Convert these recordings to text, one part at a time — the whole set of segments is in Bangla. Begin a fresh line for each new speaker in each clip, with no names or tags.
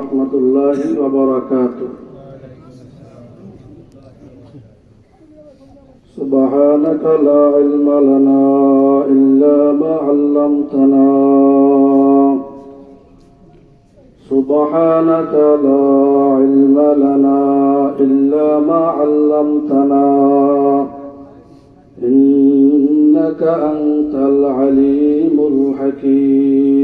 ورحمة الله وبركاته. سبحانك لا علم لنا إلا ما علمتنا. سبحانك لا علم لنا إلا ما علمتنا. إنك أنت العليم الحكيم.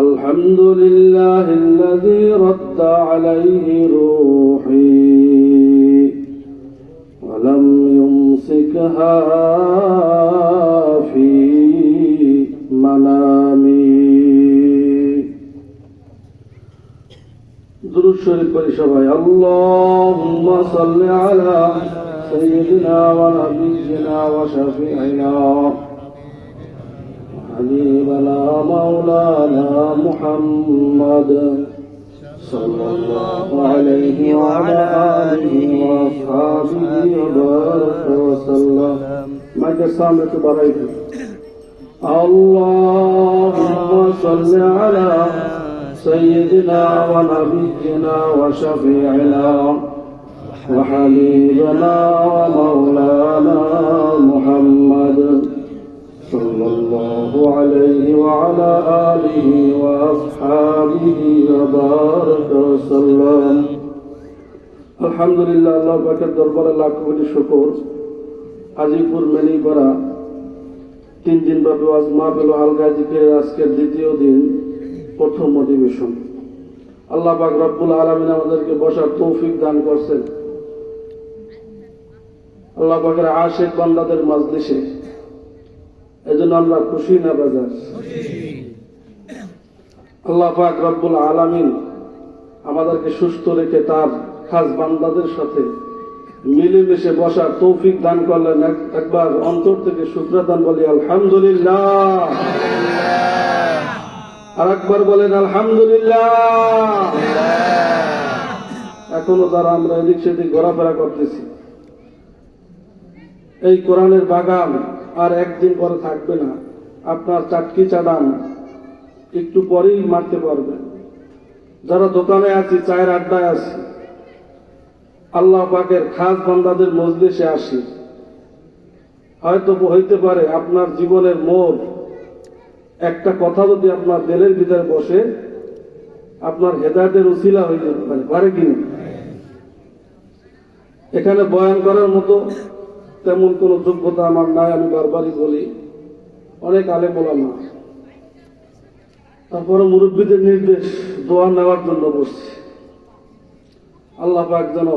الحمد لله الذي رد عليه روحي ولم يمسكها في منامي. درود شريف سبحان اللهم صل على سيدنا ونبينا وشفيعنا. حبيبنا مولانا محمد صلى الله عليه وعلى آله وأصحابه وبارك وسلم. ما جسامك بريد اللهم صل على سيدنا ونبينا وشفيعنا وحبيبنا ومولانا محمد. صلى الله عليه وعلى آله وأصحابه وبارك وسلم الحمد لله الله পাকের দরবারে লাখ কোটি শুকর আজিপুর মেনিপাড়া তিন দিন ব্যাপী আজ মা পেল আলগাজিকে আজকের দ্বিতীয় দিন প্রথম অধিবেশন আল্লাহ পাক রব্বুল আলমিন আমাদেরকে বসার তৌফিক দান করছেন আল্লাহ পাকের আশেক বান্দাদের মাজলিসে এজন্য আমরা খুশি না বাজার? আল্লাহ পাক রব্বুল আলামিন আমাদেরকে সুস্থ রেখে তার খাস বান্দাদের সাথে মিলেমিশে বসার তৌফিক দান করলেন। এক- একবার অন্তর থেকে শুক্রাদান বলি, আলহামদুলিল্লাহ। আর একবার বলেন, আলহামদুলিল্লাহ। এখনও তারা আমরা এদিক সেদিক ঘোরাফেরা করতেছি, এই কোরআনের বাগান আর একদিন পরে থাকবে না। আপনার চাটকি চাডান একটু পরেই মারতে পারবেন যারা দোকানে আছি, চায়ের আড্ডায় আছি, আল্লাহ পাকের খাস বান্দাদের মজলিসে আসি। হয়তো হইতে পারে আপনার জীবনের মোড়। একটা কথা যদি আপনার দিলের ভিতরে বসে, আপনার হেদায়তের উসিলা হয়ে যেতে পারে পারে কিনা এখানে বয়ান করার মতো তেমন কোনো যোগ্যতা আমার নাই, আমি বারবারই বলি। অনেক আলে বলা না তারপরে মুরব্বীদের নির্দেশ, দোয়া নেওয়ার জন্য বসছি। আল্লাহ পাক যেন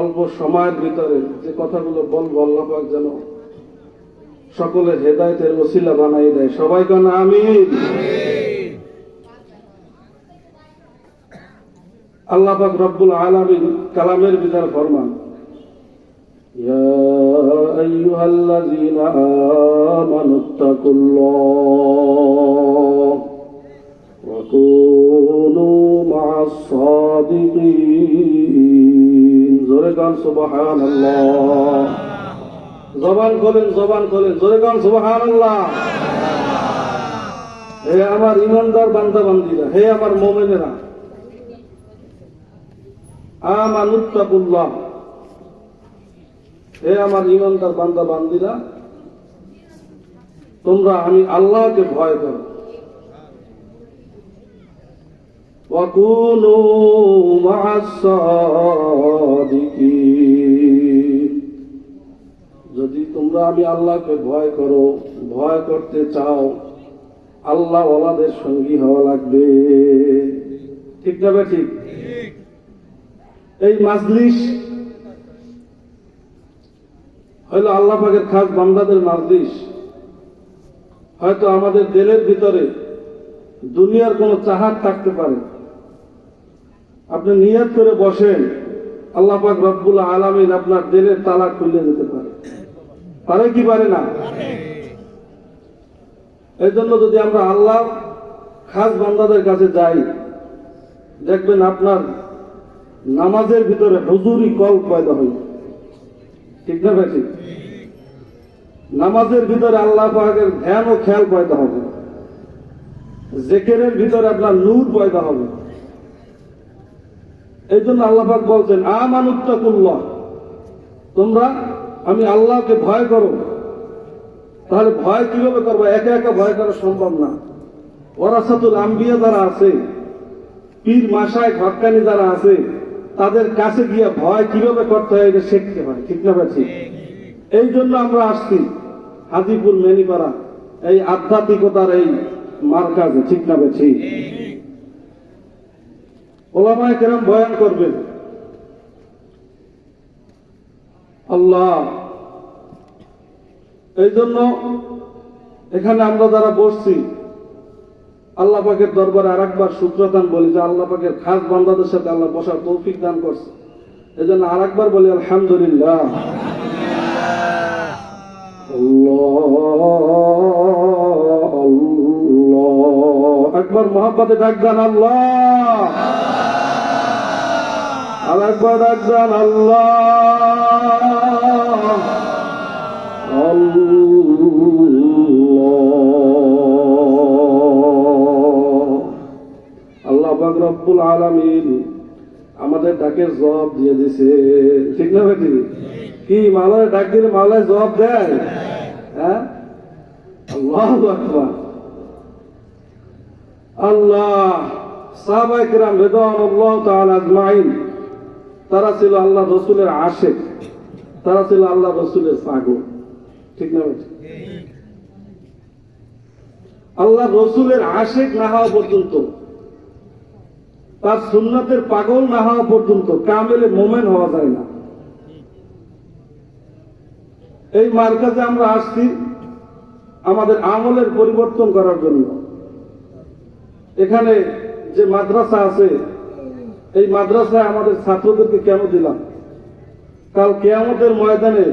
অল্প সময়ের ভিতরে যে কথাগুলো বলব আল্লাহ পাক যেন সকলের হেদায়তের ওসিলা বানাই দেয়। সবাই কেন আমি আল্লাহ রব্বুল আলামিন কালামের ভিতর ফরমান। يا أيها الذين آمنوا اتقوا الله وكونوا مع الصادقين জোরে গান সুবহান আল্লাহ জবান খোলেন জবান খোলেন জোরে গান সুবহান আল্লাহ হে আমার ইমানদার বান্দা বান্দিরা হে আমার মোমেনেরা আমানুত্তাকুল্লাহ হে আমার ইমানদার বান্দা বান্দিরা তোমরা আমি আল্লাহকে ভয় করো وكونوا مع الصادقين যদি তোমরা আমি আল্লাহকে ভয় করো ভয় করতে চাও আল্লাহ ওলাদের সঙ্গী হওয়া লাগবে ঠিক না বে ঠিক এই মাজলিস হইল আল্লাহ পাকের খাস বান্দাদের মাজলিস হয়তো আমাদের দিলের ভিতরে দুনিয়ার কোনো চাহাত থাকতে পারে। আপনি নিয়াত করে বসেন, আল্লাহ পাক রব্বুল আলামিন আপনার দিলের তালা খুলে যেতে পারে। পারে কি পারে না? এই জন্য যদি আমরা আল্লাহ খাস বান্দাদের কাছে যাই, দেখবেন আপনার নামাজের ভিতরে হুজুরি কল পয়দা হইবে ঠিক না ভাই নামাজের ভিতরে আল্লাহ পাকের ধ্যান ও খেয়াল পয়দা হবে। জেকেরের ভিতরে আপনার নূর পয়দা হবে। এই জন্য আল্লাহাক বলছেন, আমানুত্তাকুল্লাহ। তোমরা, আমি আল্লাহকে ভয় করো। তাহলে ভয় কীভাবে করব? একা একা ভয় করা সম্ভব না। ওরাসাতুল আম্বিয়া যারা আছে, পীর মাসায় ঘটকানি যারা আছে তাদের কাছে গিয়ে ভয় কীভাবে করতে হয় এটা শিখতে হয়, ঠিক না ভাই? এই জন্য আমরা আসছি হাজিপুর মেনিপাড়া, এই আধ্যাত্মিকতার এই মার্কাজে, ঠিক না ঠিক। ওলামায় কেরম বয়ান করবেন। আল্লাহ, এই জন্য এখানে আমরা যারা বসছি আল্লাহ পাকের দরবারে আর একবার শুক্রদান বলি যে আল্লাহ পাকের খাস বান্দাদের সাথে আল্লাহ বসার তৌফিক দান করছে। এই জন্য আর একবার বলি, আলহামদুলিল্লাহ। একবার মোহাম্মতে ডাক দেন আল্লাহ। আর একবার ডাক দেন আল্লাহ। পাক রব্বুল আলামিন আমাদের ডাকের জবাব দিয়ে দিছে। ঠিক না ভাই কি মালায় ডাক দিলে মালায় জবাব দেয়? হ্যাঁ? আল্লাহ আকবার। আল্লাহ সাহাবায়ে কিরাম রিদওয়ানুল্লাহ তাআলা আজমাইন তারা ছিল আল্লাহ রসুলের আশেক তারা ছিল আল্লাহ রসুলের পাগল ঠিক না ভাই আল্লাহ রসুলের আশেক না হওয়া পর্যন্ত তার সুন্নাতের পাগল না হওয়া পর্যন্ত কামেলে মোমেন হওয়া যায় না। এই মার্কাজে আমরা আসছি আমাদের আমলের পরিবর্তন করার জন্য। এখানে যে মাদ্রাসা আছে, এই মাদ্রাসায় আমাদের ছাত্রদেরকে কেন দিলাম? কাল কেয়ামতের ময়দানে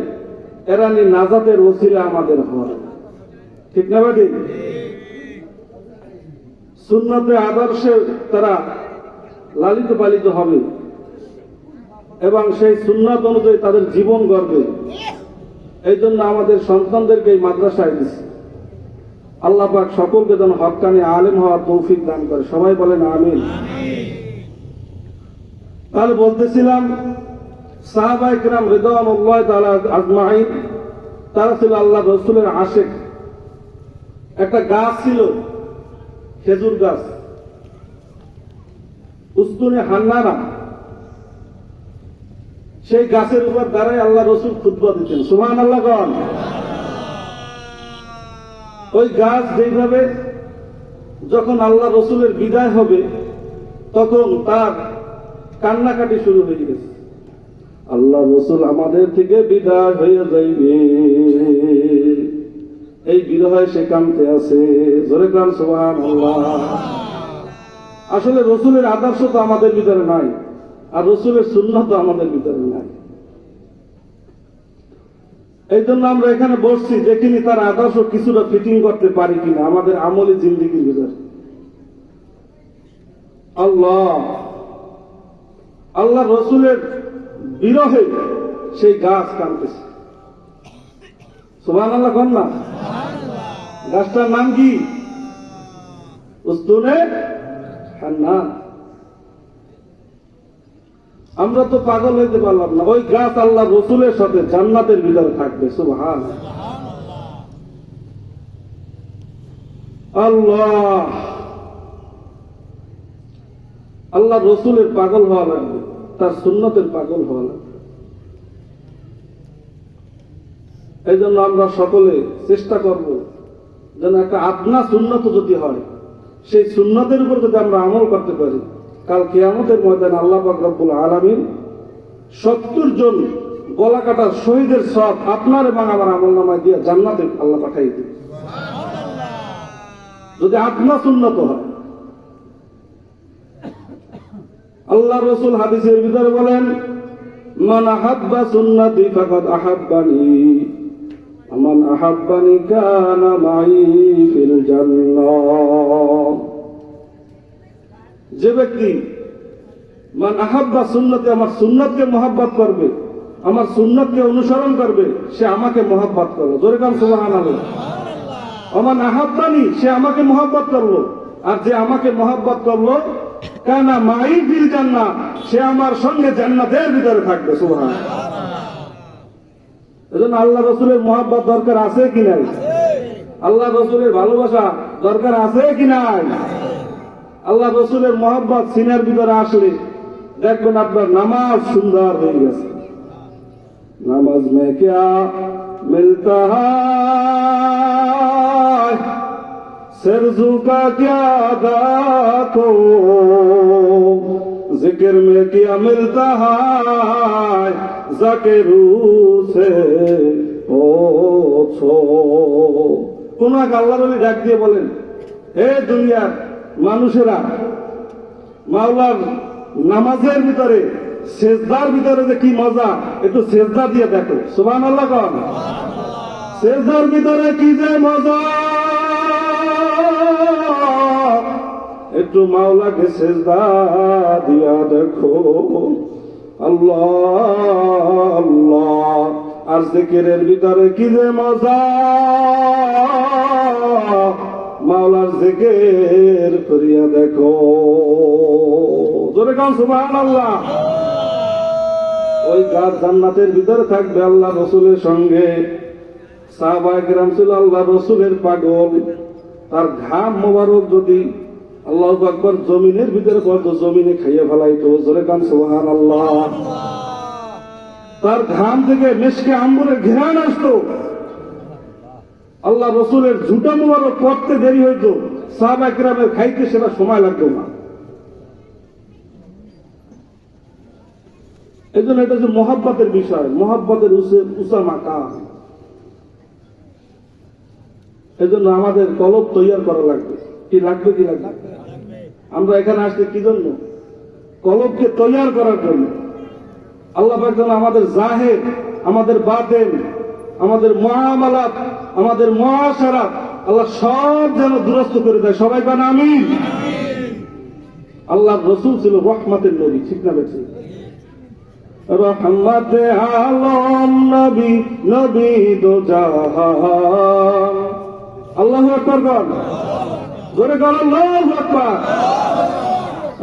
এরানি নাজাতের ওসিলা আমাদের হয়। ঠিক না বাড়ি সুন্নতে আদর্শে তারা লালিত পালিত হবে। এবং সেই সুন্নাত অনুযায়ী তাদের জীবন গড়বে। এই জন্য আমাদের সন্তানদেরকে এই মাদ্রাসায় দিচ্ছে আল্লাহ পাক সকলকে যেন হকানি আলেম হওয়ার তৌফিক দান করে। সবাই বলেন আমিন। তাহলে বলতেছিলাম সাহাবাই কিরাম রিদানুল্লাহ তাআলা আজমাইন, তারা ছিল আল্লাহ রসুলের আশেক। একটা গাছ ছিল, খেজুর গাছ। উস্তুনে হান্নারা। সেই গাছের উপর দাঁড়াই আল্লাহ রসুল খুতবা দিতেন। সুমান আল্লাহ গন ওই গাছ যেইভাবে যখন আল্লাহ রসুলের বিদায় হবে, তখন তার কান্নাকাটি শুরু হয়ে গেছে। আল্লাহ রসুল আমাদের থেকে বিদায় হয়ে যাইবে। এই বিরহে সে কামতে আছে। জোরে কান সোহান আল্লাহ আসলে রসুলের আদর্শ তো আমাদের ভিতরে নাই, আর রসুলের শূন্য তো আমাদের ভিতরে নাই। এই জন্য আমরা এখানে বসছি, দেখিনি তার আদর্শ কিছুটা ফিটিং করতে পারি কিনা, আমাদের আমলি জিন্দিগির ভিতরে আল্লাহ আল্লাহ রসুলের বিরহে সেই গাছ কানতেছে সুবাহ আল্লাহ কন না? গাছটার নাম কি? উস্তুনে হান্নান আমরা তো পাগল হইতে পারলাম না। ওই গাছ আল্লাহ রসুলের সাথে জান্নাতের ভিতরে থাকবে সুবহান আল্লাহ। আল্লাহ রসুলের পাগল হওয়া লাগবে, তার সুন্নতের পাগল হওয়া লাগবে। এই জন্য আমরা সকলে চেষ্টা করব যেন একটা আপনা সুন্নত যদি হয় সেই সুন্নতের উপর যদি আমরা আমল করতে পারি, কাল কেয়ামতের ময়দানে আল্লাহ রব্বুল আলামিন সত্তর জন গলা কাটার শহীদের সব আপনার এবং আমার আমল নামায় দিয়ে জান্নাতে আল্লাহ পাঠাই দিবে। যদি আপনা সুন্নত হয়। আল্লাহ রসুল হাদিসের ভিতরে বলেন, মান আহাব্বা সুন্নাতি ফাকাদ আহাব্বানি। মান আহাব্বানি কানা মাই ফিল জান্নাহ যে ব্যক্তি, মান আহাব্বা সুন্নতে, আমার সুন্নতকে মহাব্বত করবে, আমার সুন্নতকে অনুসরণ করবে, সে আমাকে মহাব্বত করল। জোরে কাম সুবাহান আমার আহাব্বানি সে আমাকে মহাব্বত করল। আর যে আমাকে মহাব্বত করল, কেনা মাই বিল জান্না সে আমার সঙ্গে জান্নাতের ভিতরে থাকবে। সুবহান এজন্য আল্লাহ রসুলের মহাব্বত দরকার আছে কি নাই? আল্লাহ রসুলের ভালোবাসা দরকার আছে কি নাই? আল্লাহ রসুলের মহাব্বত সিনার ভিতরে আসলে দেখবেন আপনার নামাজ সুন্দর হয়ে গেছে। নামাজ মে ক্যা মিলতা সর ঝুকা ক্যা দাতো জিকির মে মিলতা যাকে রুসে কোন এক আল্লাহ রবি ডাক দিয়ে বলেন, এ দুনিয়ার মানুষেরা, মাওলার নামাজের ভিতরে, সেজদার ভিতরে যে কি মজা, একটু সেজদা দিয়ে দেখো। সুবান আল্লাহ কন। সেজদার ভিতরে কি যে মজা। একটু মাওলাকে সেজদা দিয়া দেখো। আল্লাহ আল্লাহ। আর জিকিরের ভিতরে কি যে মজা? মাওলার জিকির করিয়া দেখো। জোরে কান সুবহান আল্লাহ ওই গাছ জান্নাতের ভিতরে থাকবে আল্লাহ রসুলের সঙ্গে। সাহবাহাম ছিল আল্লাহ রসুলের পাগল। তার ঘাম মোবারক যদি আল্লাহ আকবর, জমিনের ভিতরে পড়তো জমিনে খাইয়ে ফেলাইতো। জোরে কান সুবহান আল্লাহ তার ঘাম থেকে মেশকে আম্বুরের ঘেরান আসতো। আল্লাহ রসুলের ঝুটা মোবারক পড়তে দেরি হইতো। সাহাবা কিরামের খাইতে সেটা সময় লাগতো না। এই জন্য এটা যে মহাব্বতের বিষয়, মহাব্বতের উঁচা মাকা এই জন্য আমাদের কলব তৈয়ার করা লাগবে। কি লাগবে কি লাগবে? আমরা এখানে আসলে কি জন্য? কলবকে তৈয়ার করার জন্য। আল্লাহ যেন আমাদের জাহের আমাদের বাতেন, আমাদের মহামালাত, আমাদের মহাসারাত, আল্লাহ সব যেন দুরস্ত করে দেয়। সবাই কান আমি আল্লাহ রসুল ছিল রহমাতের নবী, ঠিক না বেঠিক রহমত আলম নবী নবী দো আল্লাহ আল্লাহু আকবার কর জোরে কর আল্লাহু আকবার।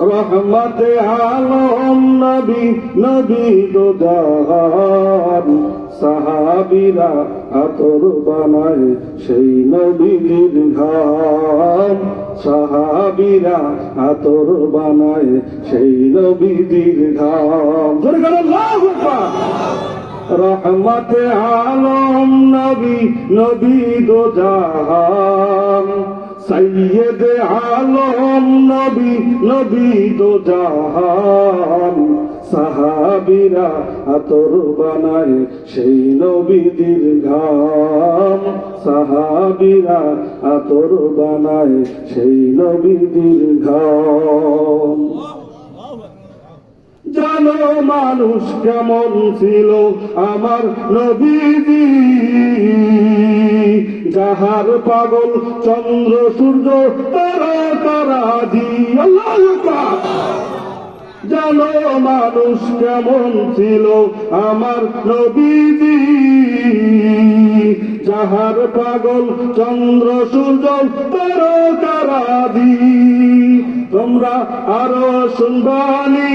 রহমত আলম নবী নবী দো জাহান সাহাবিরা আতর বানায় সেই নবীর ঘাম, সাহাবিরা আতর বানায় সেই নবীর কর রহমত আলম নবী নবী দো জাহান সৈয়দ আলম নবী নবী দো জাহান। সাহাবিরা আতর বানায় সেই নবীদের ঘাম। সাহাবিরা আতর বানায় সেই নবীদের ঘাম। জানো মানুষ কেমন ছিল আমার নবীজি। যাহার পাগল চন্দ্র সূর্য, তারা তারা দি জানো মানুষ কেমন ছিল আমার নবীজি। যাহার পাগল চন্দ্র সূর্য, তারা তারা দি তোমরা আরও শুনবানি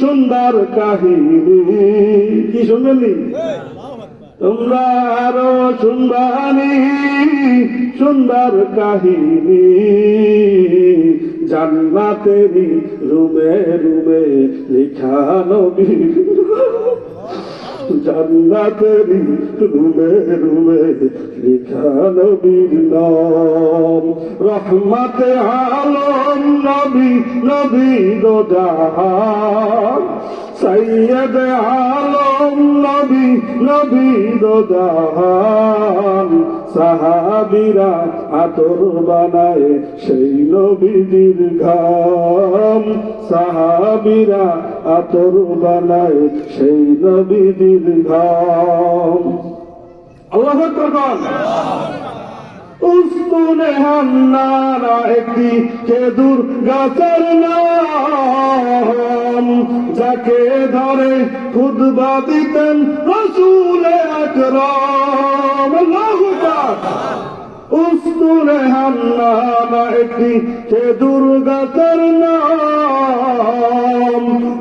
সুন্দর কাহিনী। কি শুনবেনি তোমরা আরও শুনবানি সুন্দর কাহিনী। জানবা তেরি রুমে লিখা নবী জান্নাতেরি রুমে রুমে লিখা নবীর নাম। রহমতে আলম নবী নবী দো জাহান। সৈয়দ আলম নবী নবী দো সাহাবিরা আতর বানায় সেই নবীদের ঘাম সাহাবিরা আতর বানায় সেই নবীদের ঘাম আল্লাহ আকবার উস্তুনে হান্নারা একটি খেদুর গাছের নাম। যাকে ধরে খুদবা দিতেন রসুল আকরাম। আল্লাহু উস্তুরে হান্নানা একটি খেজুর গাছের নাম।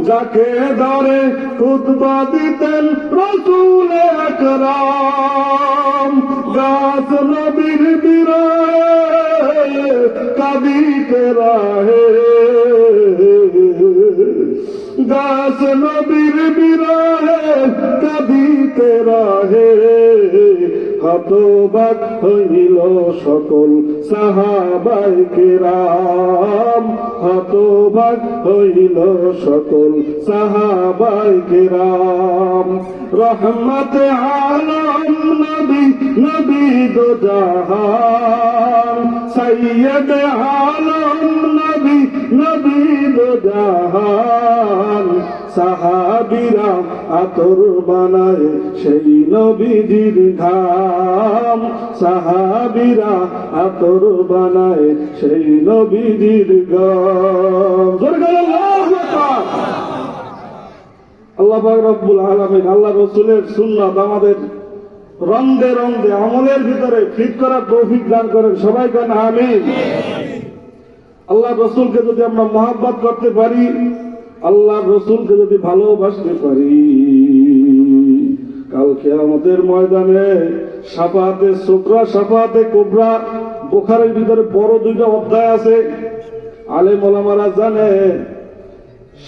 যাকে ধরে খুতবা দিতেন রসুল আকরাম। গাছ নবীর বিরায় কাদিতে রাহে। গাছ নবীর বিরাহে কাদিতে রাহে হতবাক হইল সকল সাহাবাই কেরাম, হতবাক হইল সকল সাহাবাই কেরাম। রহমত আলম নবী নবী দো জাহান। সৈয়দ আলম নবী নবী দো জাহান। সাহাবিরা আতর বানায় সেই নবীজির ঘাম। সাহাবিরা আতর বানায় সেই জোরে গেল আল্লাহু রব্বুল আলামিন, আল্লাহ রসুলের সুন্নাত আমাদের রন্দে রন্দে আমলের ভিতরে ফিট করার তৌফিক দান করেন। সবাই কেন আমিন। আল্লাহ রসুলকে যদি আমরা মহাব্বত করতে পারি, আল্লাহ রসুলকে যদি ভালোবাসতে পারি কালকে আমাদের ময়দানে সাফাতে শুক্রা, সাফাতে কোবরা বোখারের ভিতরে বড় দুইটা অধ্যায় আছে। আলে মোলামারা জানে,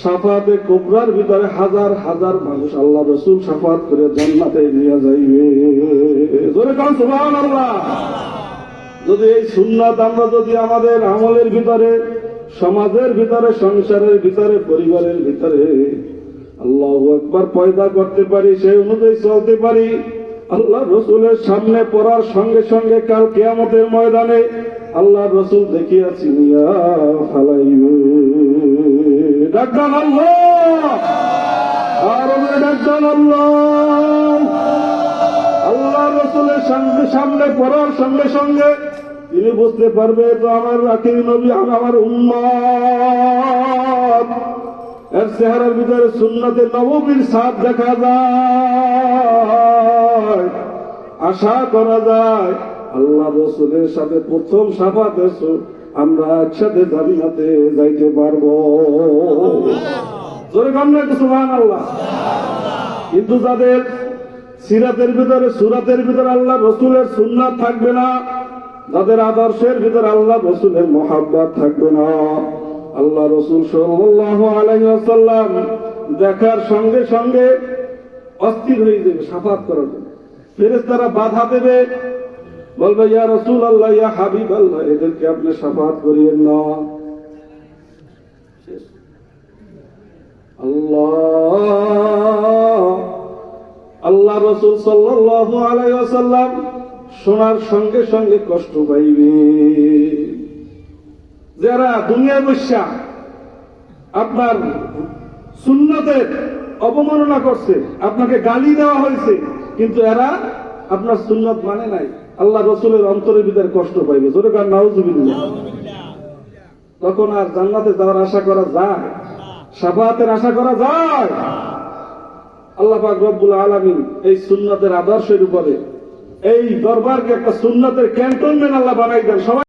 সাফাতে কোবরার ভিতরে হাজার হাজার মানুষ আল্লাহ রসুল সাফাত করে জান্নাতে নিয়ে যাইবে। জোরে সুবহানাল্লাহ। যদি এই সুন্নাত আমরা যদি আমাদের আমলের ভিতরে, সমাজের ভিতরে, সংসারের ভিতরে, পরিবারের ভিতরে আল্লাহ একবার পয়দা করতে পারি, সেই অনুযায়ী চলতে পারি আল্লাহ রসুলের সামনে পড়ার সঙ্গে সঙ্গে কাল কেয়ামতের ময়দানে আল্লাহ রসুল দেখিয়াছি ডাক্তার আল্লাহ। আর ডাক্তার আল্লাহ। আল্লাহ রসুলের সঙ্গে সামনে পড়ার সঙ্গে সঙ্গে তিনি বুঝতে পারবে, তো আমার রাখির নবী আমি আমার উম্মত এর চেহারার ভিতরে সুন্নতে নবীর সাথ দেখা যায়। আশা করা যায়, আল্লাহ রসুলের সাথে প্রথম সাফাত আমরা একসাথে জামিনাতে যাইতে পারব। কিন্তু যাদের সিরাতের ভিতরে, সুরাতের ভিতরে আল্লাহ রসুলের সুন্নাত থাকবে না, যাদের আদর্শের ভিতরে আল্লাহ রসুলের মহাব্বত থাকবে না, আল্লাহ রসুল সাল্লাহ আলাইসাল্লাম দেখার সঙ্গে সঙ্গে অস্থির হয়ে যাবে, সাফাত করার জন্য। ফেরেস তারা বাধা দেবে। বলবে, ইয়া রসুল আল্লাহ ইয়া হাবিব আল্লাহ এদেরকে আপনি সাফাত করিয়েন না। আল্লাহ আল্লাহ রসুল সাল্লাহ আলাইসাল্লাম শোনার সঙ্গে সঙ্গে কষ্ট পাইবে। যারা দুনিয়া বৈশা আপনার সুন্নতের অবমাননা করছে, আপনাকে গালি দেওয়া হয়েছে কিন্তু এরা আপনার সুন্নত মানে নাই। আল্লাহ রসুলের অন্তরের ভিতরে কষ্ট পাইবে। জোরে কার নাউজুবিল্লাহ। তখন আর জান্নাতে যাওয়ার আশা করা যায়? সাফাতের আশা করা যায়? আল্লাহ পাক রব্বুল আলামিন এই সুন্নতের আদর্শের উপরে, এই দরবারকে একটা সুন্নতের ক্যান্টনমেন্ট আল্লাহ বানাই দেন। সবাই